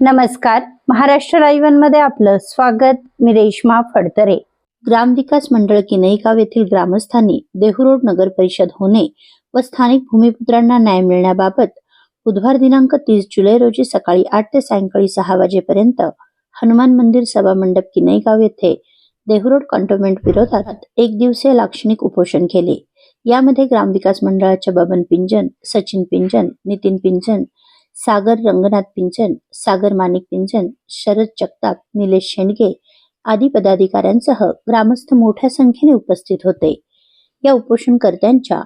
नमस्कार. महाराष्ट्र लाईव्हमध्ये आपलं स्वागत. मी रेश्मा फडतरे. ग्रामविकास मंडळ किनईगाव येथील ग्रामस्थांनी देहूरोड नगर परिषद होणे व स्थानिक भूमिपुत्रांना न्याय मिळण्याबाबत बुधवार दिनांक तीस जुलै रोजी सकाळी आठ ते सायंकाळी सहा वाजेपर्यंत हनुमान मंदिर सभा मंडप किनईगाव येथे देहरोड कॉन्टोमेंट विरोधात एक दिवसीय लाक्षणिक उपोषण केले. यामध्ये ग्रामविकास मंडळाच्या बबन पिंजन सचिन पिंजन नितीन पिंजन सागर रंगनाथ पिंचन सागर माणिक पिंचन शरद जगताप निलेश शेंडगे आदी पदाधिकाऱ्यांसह ग्रामस्थ मोठ्या संख्येने उपस्थित होते. या उपोषणकर्त्यांच्या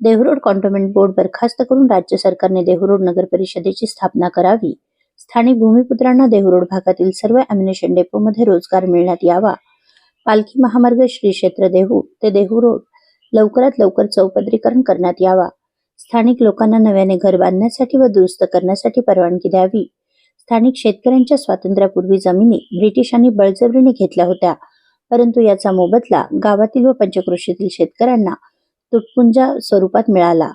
देहरोड कॉन्टोमेंट बोर्ड बरखास्त करून राज्य सरकारने देहरोड नगर परिषदेची स्थापना करावी स्थानिक भूमिपुत्रांना देहरोड भागातील सर्व अॅम्युनेशन डेपोमध्ये रोजगार मिळण्यात यावा पालखी महामार्ग श्री क्षेत्र देहू ते देहू रोड लवकरात लवकर चौपदरीकरण करण्यात यावा स्थानिक लोकांना नव्याने घर बांधण्यासाठी व दुरुस्त करण्यासाठी परवानगी द्यावी. स्थानिक शेतकऱ्यांच्या स्वातंत्र्यापूर्वी जमिनी ब्रिटिशांनी बळजबरीने घेतल्या होत्या. परंतु याचा मोबदला गावातील व पंचकृषीतील शेतकऱ्यांना तुटपुंजा स्वरूपात मिळाला.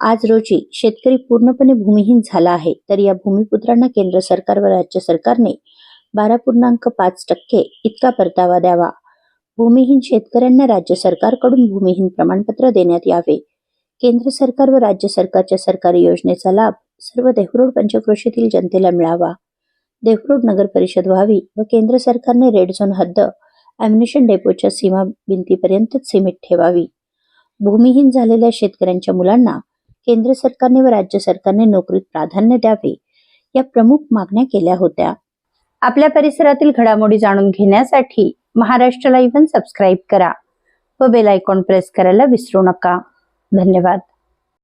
आज रोजी शेतकरी पूर्णपणे भूमिहीन झाला आहे तर या भूमिपुत्रांना केंद्र सरकार व राज्य सरकारने बारा पूर्णांक पाच टक्के इतका परतावा द्यावा. भूमिहीन शेतकऱ्यांना राज्य सरकारकडून भूमिहीन प्रमाणपत्र देण्यात यावे. केंद्र सरकार व राज्य सरकारच्या सरकारी योजनेचा लाभ सर्व देहरोड पंचक्रोशीतील जनतेला मिळावा. देहरोड नगर परिषद व्हावी व केंद्र सरकारने रेड झोन हद्द अम्युनिशन डेपोच्या सीमा भिंतीपर्यंतच सीमित ठेवावी. भूमिहीन झालेल्या शेतकऱ्यांच्या मुलांना केंद्र सरकारने व राज्य सरकारने नोकरीत प्राधान्य द्यावे या प्रमुख मागण्या केल्या होत्या. आपल्या परिसरातील घडामोडी जाणून घेण्यासाठी महाराष्ट्र लाईव्ह सबस्क्राईब करा व बेल आयकॉन प्रेस करायला विसरू नका. धन्यवाद.